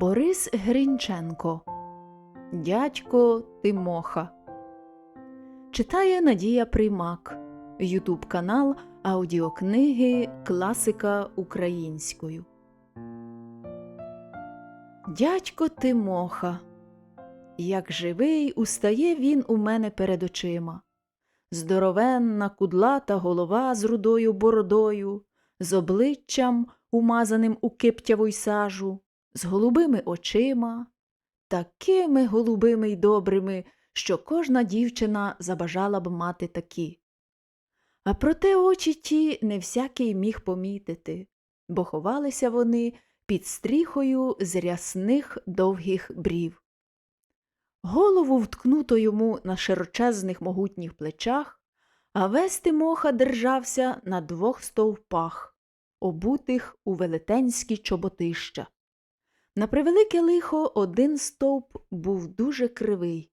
Борис Гринченко Дядько Тимоха Читає Надія Приймак Ютуб канал аудіокниги Класика українською. Дядько Тимоха. Як живий, устає він у мене перед очима. Здоровенна, кудлата голова з рудою бородою, з обличчям, умазаним у киптяву й сажу, з голубими очима, такими голубими й добрими, що кожна дівчина забажала б мати такі. А проте очі ті не всякий міг помітити, бо ховалися вони під стріхою з рясних довгих брів. Голову вткнуто йому на широчезних могутніх плечах, а весь Тимоха держався на двох стовпах, обутих у велетенські чоботища. На превелике лихо один стовп був дуже кривий,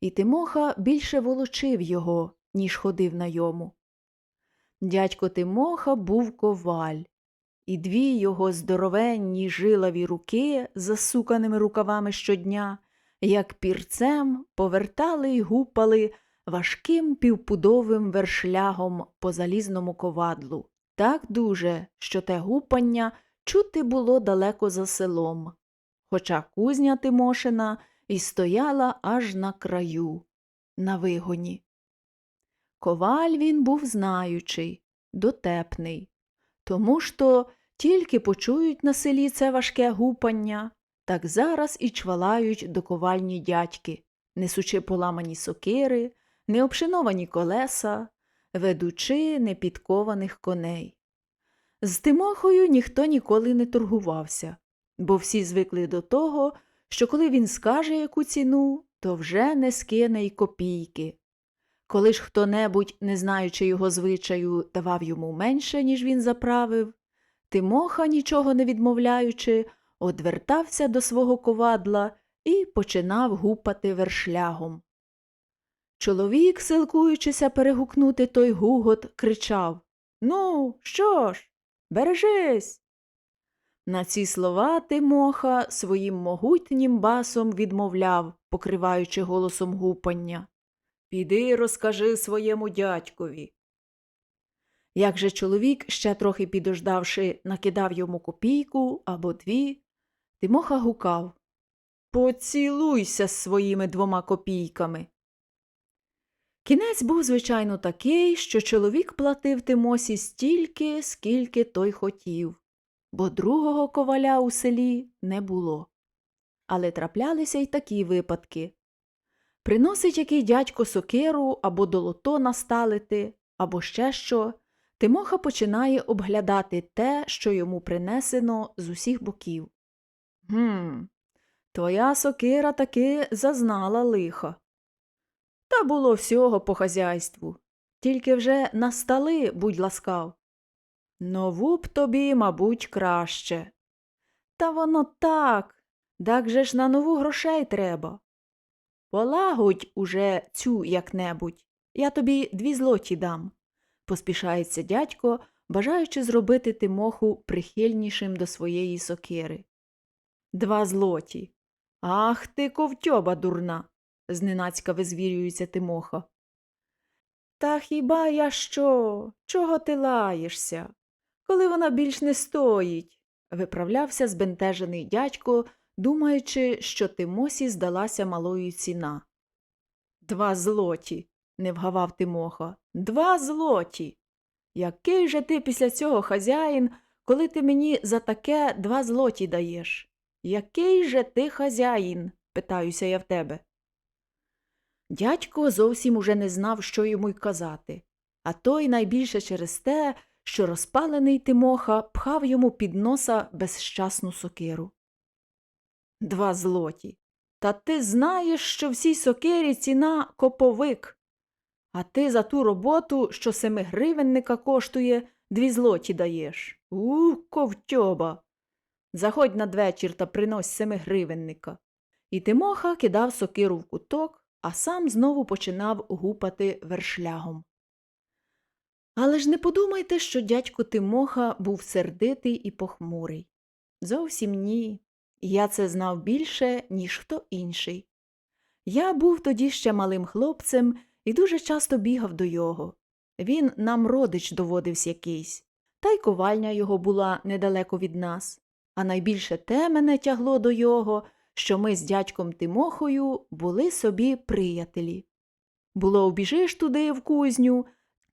і Тимоха більше волочив його, ніж ходив на йому. Дядько Тимоха був коваль, і дві його здоровенні жилаві руки засуканими рукавами щодня, як пірцем, повертали й гупали важким півпудовим вершлягом по залізному ковадлу, так дуже, що те гупання чути було далеко за селом, хоча кузня Тимошина і стояла аж на краю, на вигоні. Коваль він був знаючий, дотепний, тому то тільки почують на селі це важке гупання, так зараз і чвалають до ковальні дядьки, несучи поламані сокири, необшиновані колеса, ведучи непідкованих коней. З Тимохою ніхто ніколи не торгувався, бо всі звикли до того, що коли він скаже яку ціну, то вже не скине й копійки. Коли ж хто-небудь, не знаючи його звичаю, давав йому менше, ніж він заправив, Тимоха, нічого не відмовляючи, одвертався до свого ковадла і починав гупати вершлягом. Чоловік, силкуючися перегукнути той гугот, кричав Ну, що ж, бережись. На ці слова Тимоха своїм могутнім басом відмовляв, покриваючи голосом гупання. Піди розкажи своєму дядькові. Як же чоловік, ще трохи підождавши, накидав йому копійку або дві, Тимоха гукав Поцілуйся з своїми двома копійками. Кінець був, звичайно, такий, що чоловік платив Тимосі стільки, скільки той хотів, бо другого коваля у селі не було. Але траплялися й такі випадки. Приносить який дядько сокиру або долото насталити, або ще що, Тимоха починає обглядати те, що йому принесено з усіх боків. Гм, твоя сокира таки зазнала лиха. Та було всього по хазяйству. Тільки вже на столи, будь ласкав. Нову б тобі, мабуть, краще. Та воно так, так же ж на нову грошей треба. Полагодь уже цю як-небудь, я тобі дві злоті дам, поспішається дядько, бажаючи зробити Тимоху прихильнішим до своєї сокири. Два злоті. Ах ти, ковтьоба дурна зненацька визвірюється Тимоха. Та хіба я що? Чого ти лаєшся? Коли вона більш не стоїть, виправлявся збентежений дядько, думаючи, що Тимосі здалася малою ціна. Два злоті, не вгавав Тимоха. Два злоті. Який же ти після цього хазяїн, коли ти мені за таке два злоті даєш? Який же ти хазяїн? питаюся я в тебе. Дядько зовсім уже не знав, що йому й казати, а той найбільше через те, що розпалений Тимоха пхав йому під носа безщасну сокиру. Два злоті. Та ти знаєш, що всій сокирі ціна коповик. А ти за ту роботу, що семигривенника коштує, дві злоті даєш. У, ковтьоба. Заходь надвечір та принось семигривенника. І Тимоха кидав сокиру в куток, а сам знову починав гупати вершлягом. Але ж не подумайте, що дядько Тимоха був сердитий і похмурий. Зовсім ні. Я це знав більше, ніж хто інший. Я був тоді ще малим хлопцем і дуже часто бігав до його. Він нам родич доводився якийсь, та й ковальня його була недалеко від нас. А найбільше те мене тягло до його, що ми з дядьком Тимохою були собі приятелі. Було вбіжиш туди в кузню,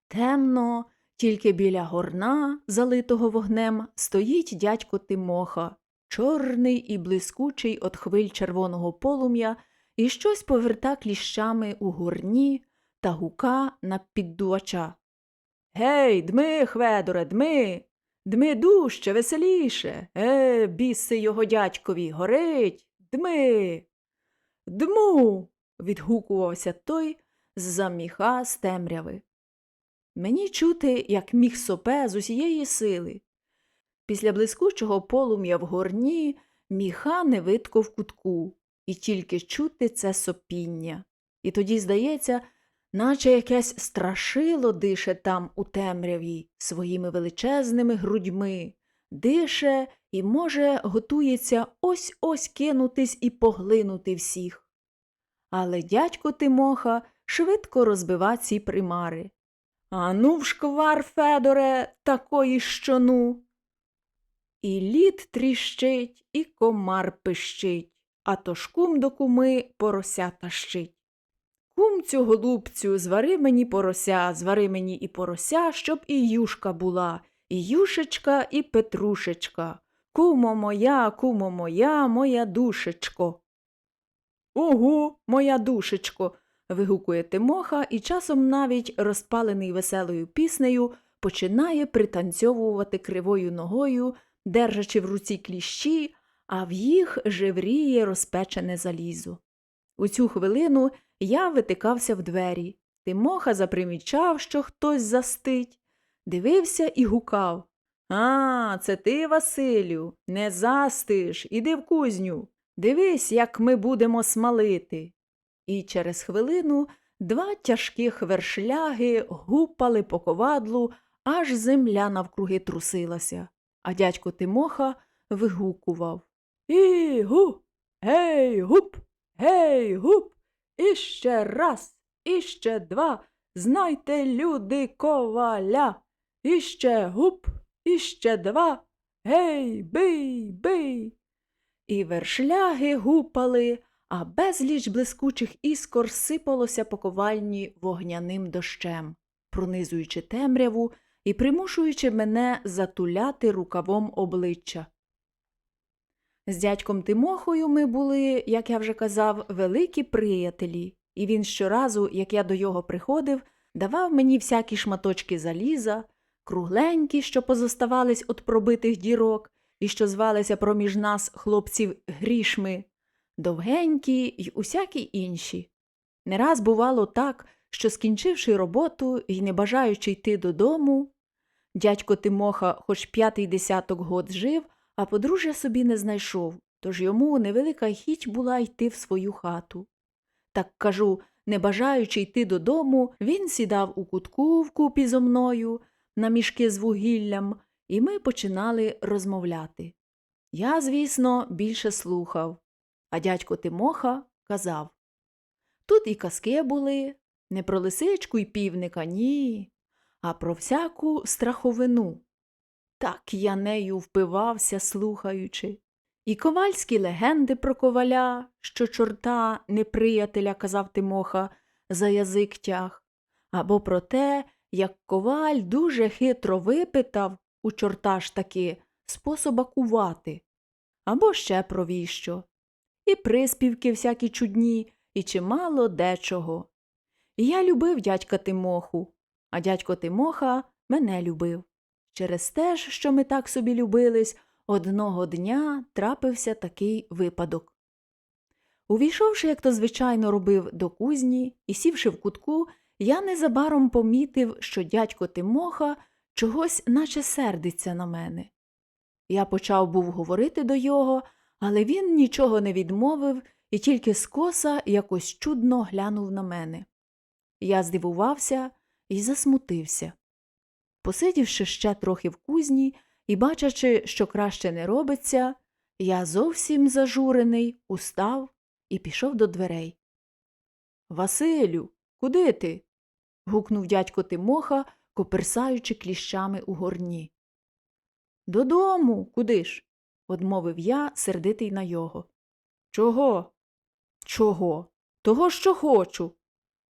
темно, тільки біля горна, залитого вогнем, стоїть дядько Тимоха, чорний і блискучий от хвиль червоного полум'я, і щось поверта кліщами у горні та гука на піддувача. Гей, дми, Хведоре, дми, дми дужче, веселіше. Е, біси його дядькові, горить, дми. Дму. відгукувався той з-за міха з темряви. Мені чути, як міх сопе з усієї сили. Після блискучого полум'я в горні міха не видко в кутку, і тільки чути це сопіння. І тоді, здається, наче якесь страшило дише там у темряві своїми величезними грудьми, дише і, може, готується ось ось кинутись і поглинути всіх. Але дядько Тимоха швидко розбива ці примари. Ану в шквар, Федоре, такої щону. І лід тріщить, і комар пищить, а то ж кум до куми порося тащить. Кумцю, голубцю, звари мені порося, звари мені і порося, щоб і юшка була, і юшечка, і петрушечка. Кумо моя, кумо моя, моя душечко. Ого, моя душечко. вигукує Тимоха і часом навіть розпалений веселою піснею починає пританцьовувати кривою ногою, держачи в руці кліщі, а в їх жевріє розпечене залізо. У цю хвилину я витикався в двері. Тимоха запримічав, що хтось застить, дивився і гукав А, це ти, Василю, не застиш, іди в кузню. Дивись, як ми будемо смалити. І через хвилину два тяжких вершляги гупали по ковадлу, аж земля навкруги трусилася, а дядько Тимоха вигукував І гу, гей, гуп, гей, гуп. Іще раз, іще два. Знайте, люди, коваля. Іще гуп, іще два. Гей, бий, бий. І вершляги гупали, а безліч блискучих іскор сипалося по ковальні вогняним дощем, пронизуючи темряву і примушуючи мене затуляти рукавом обличчя. З дядьком Тимохою ми були, як я вже казав, великі приятелі, і він щоразу, як я до його приходив, давав мені всякі шматочки заліза, кругленькі, що позоставались від пробитих дірок, і що звалися проміж нас хлопців грішми, довгенькі й усякі інші. Не раз бувало так, що, скінчивши роботу і не бажаючи йти додому, дядько Тимоха, хоч п'ятий десяток год жив, а подружжя собі не знайшов, тож йому невелика хіть була йти в свою хату. Так кажу, не бажаючи йти додому, він сідав у кутку вкупі зо мною на мішки з вугіллям, і ми починали розмовляти. Я, звісно, більше слухав, а дядько Тимоха казав Тут і казки були, не про лисичку й півника, ні, а про всяку страховину. Так я нею впивався, слухаючи. І ковальські легенди про коваля, що чорта неприятеля, казав Тимоха, за язик тяг, або про те, як коваль дуже хитро випитав у чорта ж таки способа кувати, або ще про віщо. І приспівки всякі чудні, і чимало дечого. Я любив дядька Тимоху, а дядько Тимоха мене любив. Через те що ми так собі любились, одного дня трапився такий випадок. Увійшовши, як то звичайно робив до кузні, і сівши в кутку, я незабаром помітив, що дядько Тимоха чогось наче сердиться на мене. Я почав був говорити до його, але він нічого не відмовив і тільки скоса якось чудно глянув на мене. Я здивувався і засмутився. Посидівши ще трохи в кузні і бачачи, що краще не робиться, Я зовсім зажурений, устав і пішов до дверей. Василю, куди ти? Гукнув дядько Тимоха, коперсаючи кліщами у горні. Додому, куди ж? одмовив я, сердитий на його. Чого? Чого? Того, що хочу.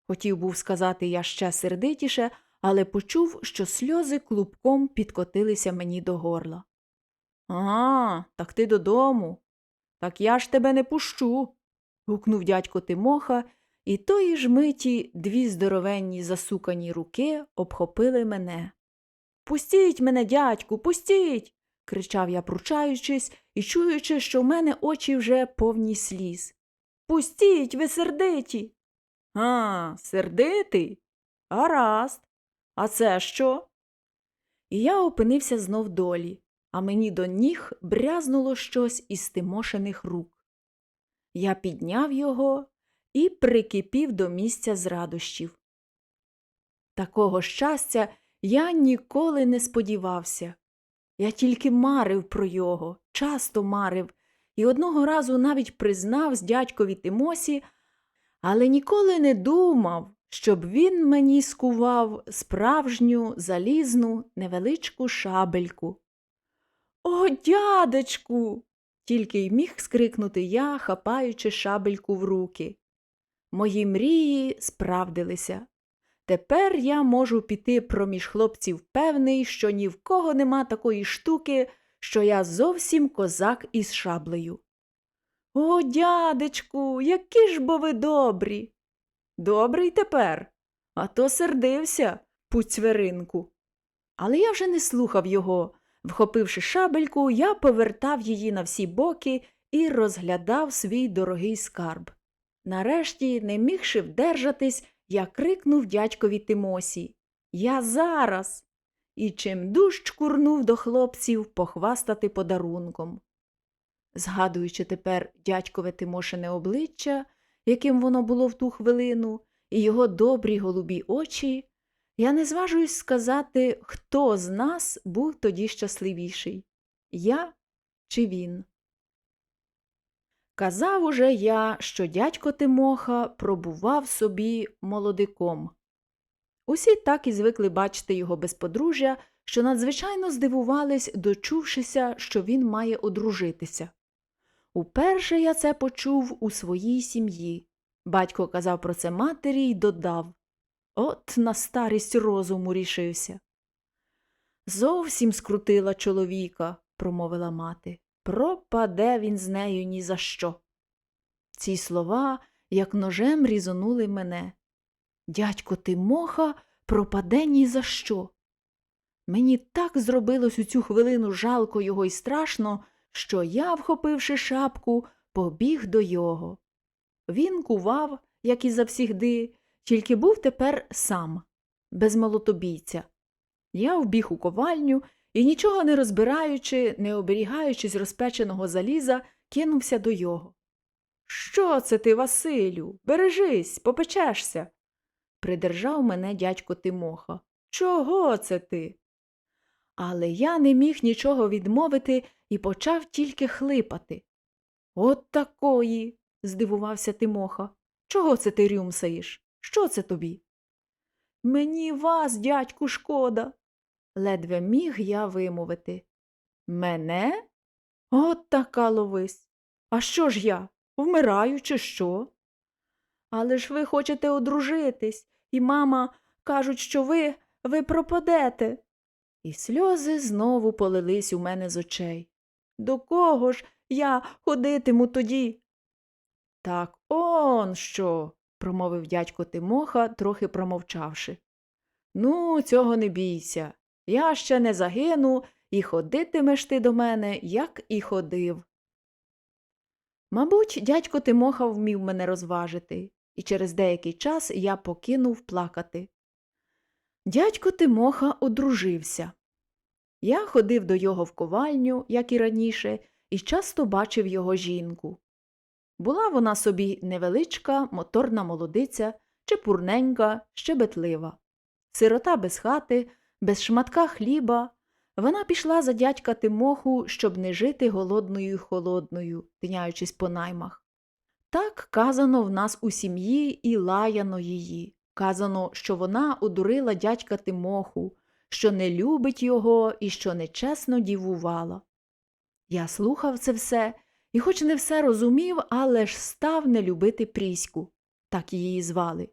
Хотів був сказати я ще сердитіше, але почув, що сльози клубком підкотилися мені до горла. Ага, так ти додому. Так я ж тебе не пущу. гукнув дядько Тимоха, і тої ж миті дві здоровенні засукані руки обхопили мене. Пустіть мене, дядьку, пустіть. кричав я, пручаючись і чуючи, що в мене очі вже повні сліз. Пустіть, ви сердиті. А, сердитий? Гаразд. А це що? І я опинився знов долі, а мені до ніг брязнуло щось із тимошених рук. Я підняв його і прикипів до місця з радощів. Такого щастя я ніколи не сподівався. Я тільки марив про його, часто марив, і одного разу навіть признав з дядькові Тимосі, але ніколи не думав, щоб він мені скував справжню залізну невеличку шабельку. О, дядечку. тільки й міг скрикнути я, хапаючи шабельку в руки. Мої мрії справдилися. Тепер я можу піти проміж хлопців певний, що ні в кого нема такої штуки, що я зовсім козак із шаблею. О, дядечку, які ж бо ви добрі. Добрий тепер, а то сердився, пуцьверинку. Але я вже не слухав його. Вхопивши шабельку, я повертав її на всі боки і розглядав свій дорогий скарб. Нарешті, не мігши вдержатись, я крикнув дядькові Тимосі Я зараз. І чим дужч курнув до хлопців похвастати подарунком. Згадуючи тепер дядькове Тимошине обличчя, яким воно було в ту хвилину, і його добрі голубі очі, я не зважуюсь сказати, хто з нас був тоді щасливіший я чи він. Казав уже я, що дядько Тимоха пробував собі молодиком. Усі так і звикли бачити його без подружжя, що надзвичайно здивувались, дочувшися, що він має одружитися. Уперше я це почув у своїй сім'ї. Батько казав про це матері й додав От на старість розуму рішився. Зовсім скрутила чоловіка, промовила мати. Пропаде він з нею ні за що. Ці слова, як ножем, різонули мене. Дядько Тимоха пропаде ні за що. Мені так зробилось у цю хвилину жалко його і страшно, що я, вхопивши шапку, побіг до його. Він кував, як і завсігди, тільки був тепер сам, без молотобійця. Я вбіг у ковальню і, нічого не розбираючи, не оберігаючись розпеченого заліза, кинувся до його. Що це ти, Василю? Бережись, попечешся. Придержав мене дядько Тимоха. Чого це ти? Але я не міг нічого відмовити і почав тільки хлипати. От такої. здивувався Тимоха. Чого це ти рюмсаєш? Що це тобі? Мені вас, дядьку, шкода. Ледве міг я вимовити. Мене? От така ловись. А що ж я? Вмираю, чи що? Але ж ви хочете одружитись, і мама кажуть, що ви, ви пропадете. І сльози знову полились у мене з очей. До кого ж я ходитиму тоді? Так он що, промовив дядько Тимоха, трохи промовчавши. Ну, цього не бійся. Я ще не загину, і ходитимеш ти до мене, як і ходив. Мабуть, дядько Тимоха вмів мене розважити, і через деякий час я покинув плакати. Дядько Тимоха одружився. Я ходив до його в ковальню, як і раніше, і часто бачив його жінку. Була вона собі невеличка, моторна молодиця, чепурненька, щебетлива. Сирота без хати, без шматка хліба, Вона пішла за дядька Тимоху, щоб не жити голодною й холодною, тиняючись по наймах. Так казано в нас у сім'ї і лаяно її. Казано, що вона одурила дядька Тимоху, що не любить його і що нечесно дівувала. Я слухав це все і, хоч не все розумів, але ж став не любити Пріську, так її звали,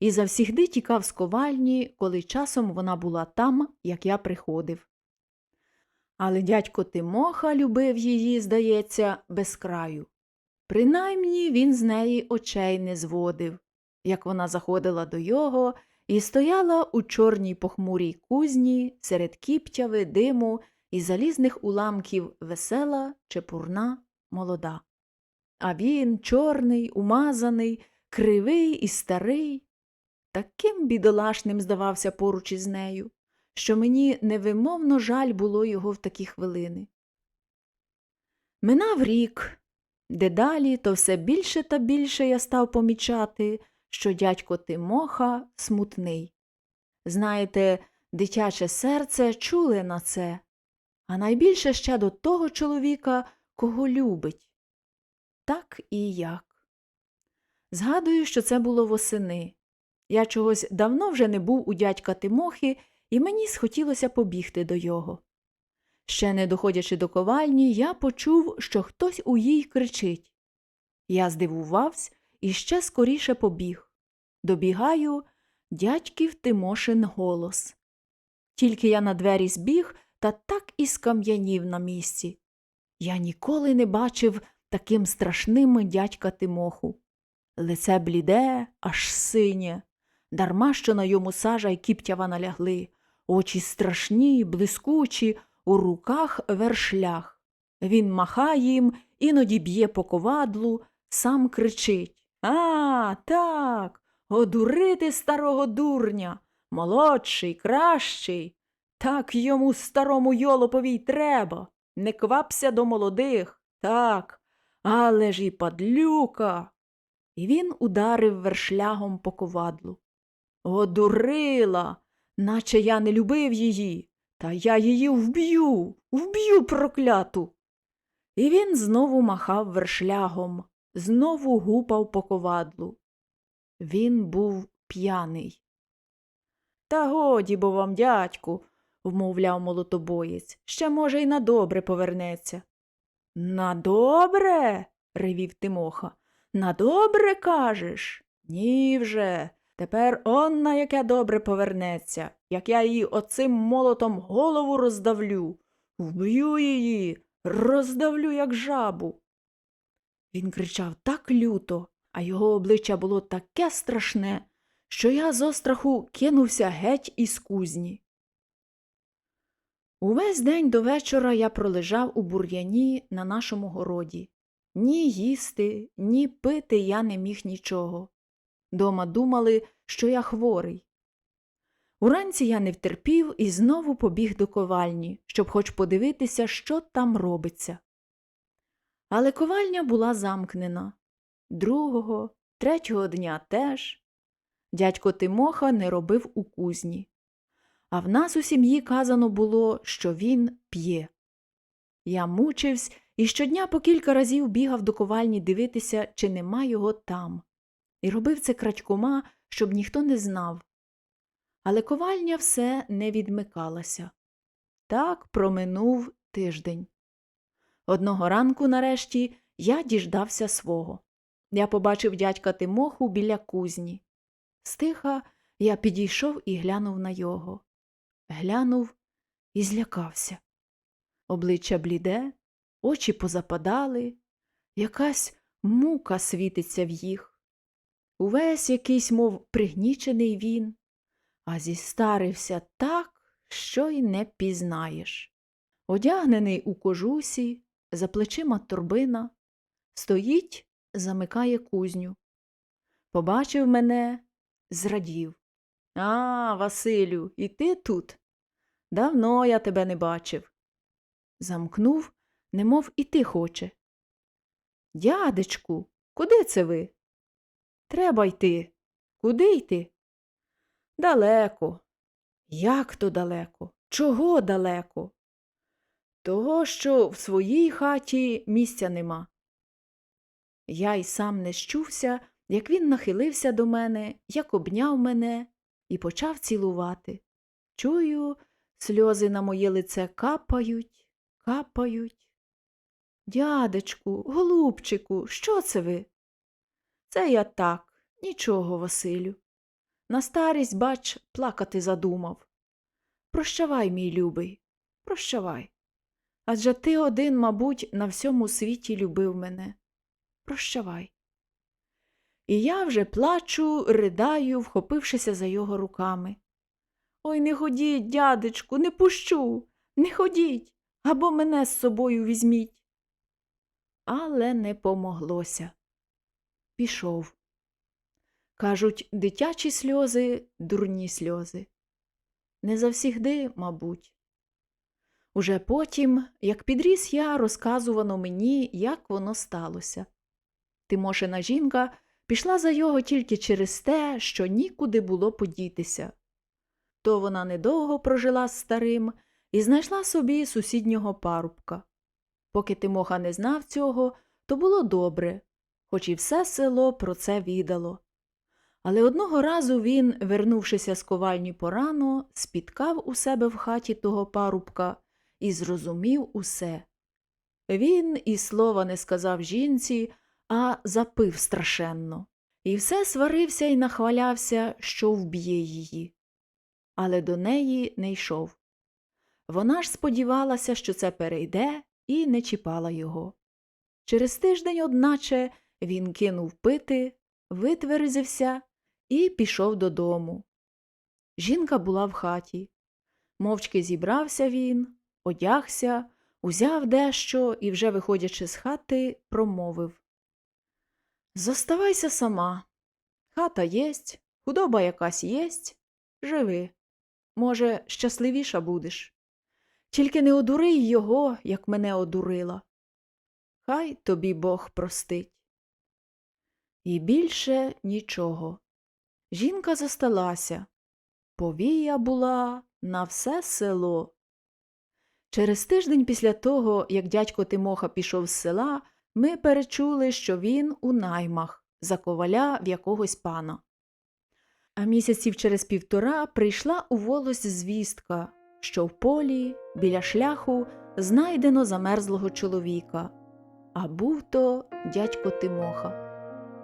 і завсігди тікав з ковальні, коли часом вона була там, як я приходив. Але дядько Тимоха любив її, здається, без краю. Принаймні він з неї очей не зводив, як вона заходила до його і стояла у чорній похмурій кузні серед кіптяви, диму і залізних уламків весела, чепурна, молода. А він чорний, умазаний, кривий і старий, таким бідолашним здавався поруч із нею, що мені невимовно жаль було його в такі хвилини. Минав рік, дедалі то все більше та більше я став помічати, що дядько Тимоха смутний. Знаєте, дитяче серце чуле на це, а найбільше ще до того чоловіка, кого любить. Так і як. Згадую, що це було восени. Я чогось давно вже не був у дядька Тимохи, і мені схотілося побігти до його. Ще не доходячи до ковальні, я почув, що хтось у їй кричить. Я здивувався і ще скоріше побіг. Добігаю дядьків Тимошин голос. Тільки я на двері збіг та так і скам'янів на місці. Я ніколи не бачив таким страшним дядька Тимоху. Лице бліде, аж синє, дарма що на йому сажа й кіптява налягли, очі страшні, блискучі, у руках вершлях. Він махає їм, іноді б'є по ковадлу, сам кричить А, так, одурити старого дурня, молодший, кращий. Так йому старому йолопові й треба. Не квапся до молодих. Так, але ж і падлюка. І він ударив вершлягом по ковадлу. Одурила, наче я не любив її, та я її вб'ю, вб'ю прокляту. І він знову махав вершлягом, знову гупав по ковадлу. Він був п'яний. Та годі бо вам, дядьку, вмовляв молотобоєць, ще, може, й на добре повернеться. На добре? ревів Тимоха. На добре кажеш? Ні вже. Тепер он на яке добре повернеться, як я її оцим молотом голову роздавлю, вб'ю її, роздавлю, як жабу. Він кричав так люто, а його обличчя було таке страшне, що я з остраху кинувся геть із кузні. Увесь день до вечора я пролежав у бур'яні на нашому городі. Ні їсти, ні пити я не міг нічого. Дома думали, що я хворий. Уранці я не втерпів і знову побіг до ковальні, щоб хоч подивитися, що там робиться. Але ковальня була замкнена. Другого, третього дня теж. Дядько Тимоха не робив у кузні. А в нас у сім'ї казано було, що він п'є. Я мучився і щодня по кілька разів бігав до ковальні дивитися, чи нема його там, і робив це крадькома, щоб ніхто не знав. Але ковальня все не відмикалася. Так проминув тиждень. Одного ранку, нарешті, я діждався свого. Я побачив дядька Тимоху біля кузні. Стиха я підійшов і глянув на його. Глянув і злякався. Обличчя бліде, очі позападали, якась мука світиться в їх. Увесь якийсь, мов пригнічений він, а зістарився так, що й не пізнаєш. Одягнений у кожусі, за плечима торбина, стоїть, замикає кузню. Побачив мене, зрадів. А, Василю, і ти тут? Давно я тебе не бачив. Замкнув, немов іти хоче. Дядечку, куди це ви? Треба йти. Куди йти? Далеко. Як то далеко? Чого далеко? Того, що в своїй хаті місця нема. Я й сам не щувся, як він нахилився до мене, як обняв мене і почав цілувати. Чую, сльози на моє лице капають, капають. Дядечку, голубчику, що це ви? Це я так, нічого, Василю. На старість, бач, плакати задумав. Прощавай, мій любий, прощавай. Адже ти один, мабуть, на всьому світі любив мене. Прощавай. І я вже плачу, ридаю, вхопившися за його руками. Ой, не ходіть, дядечку, не пущу, не ходіть, або мене з собою візьміть. Але не помоглося. Пішов. Кажуть, дитячі сльози, дурні сльози. Не завсігди, мабуть. Уже потім, як підріс я, розказувано мені, як воно сталося. Тимошина жінка пішла за його тільки через те, що нікуди було подітися. То вона недовго прожила з старим і знайшла собі сусіднього парубка. Поки Тимоха не знав цього, то було добре, хоч і все село про це відало. Але одного разу він, вернувшися з ковальні порано, спіткав у себе в хаті того парубка і зрозумів усе. Він і слова не сказав жінці, а запив страшенно, і все сварився і нахвалявся, що вб'є її. Але до неї не йшов. Вона ж сподівалася, що це перейде, і не чіпала його. Через тиждень, одначе, він кинув пити, витверзився і пішов додому. Жінка була в хаті. Мовчки зібрався він, одягся, узяв дещо і, вже виходячи з хати, промовив Зоставайся сама. Хата єсть, худоба якась єсть, живи. Може, щасливіша будеш. Тільки не одурий його, як мене одурила. Хай тобі Бог простить. І більше нічого. Жінка зосталася. Повія була на все село. Через тиждень після того, як дядько Тимоха пішов з села, ми перечули, що він у наймах за коваля в якогось пана. А місяців через півтора прийшла у волость звістка, що в полі, біля шляху, знайдено замерзлого чоловіка. А був то дядько Тимоха.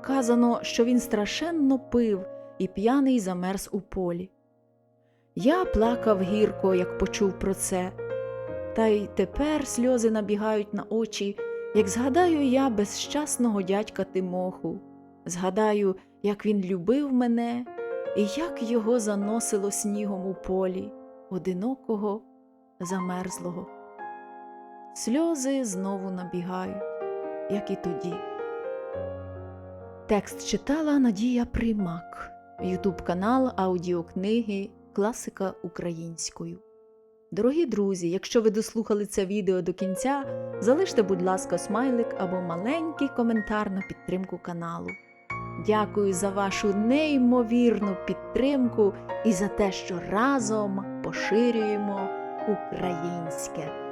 Казано, що він страшенно пив і п'яний замерз у полі. Я плакав гірко, як почув про це, та й тепер сльози набігають на очі, як згадаю я безщасного дядька Тимоху, згадаю, як він любив мене і як його заносило снігом у полі, одинокого, замерзлого. Сльози знову набігають, як і тоді. Текст читала Надія Примак, Ютуб канал аудіокниги Класика українською. Дорогі друзі, якщо ви дослухали це відео до кінця, залиште, будь ласка, смайлик або маленький коментар на підтримку каналу. Дякую за вашу неймовірну підтримку і за те, що разом поширюємо українське.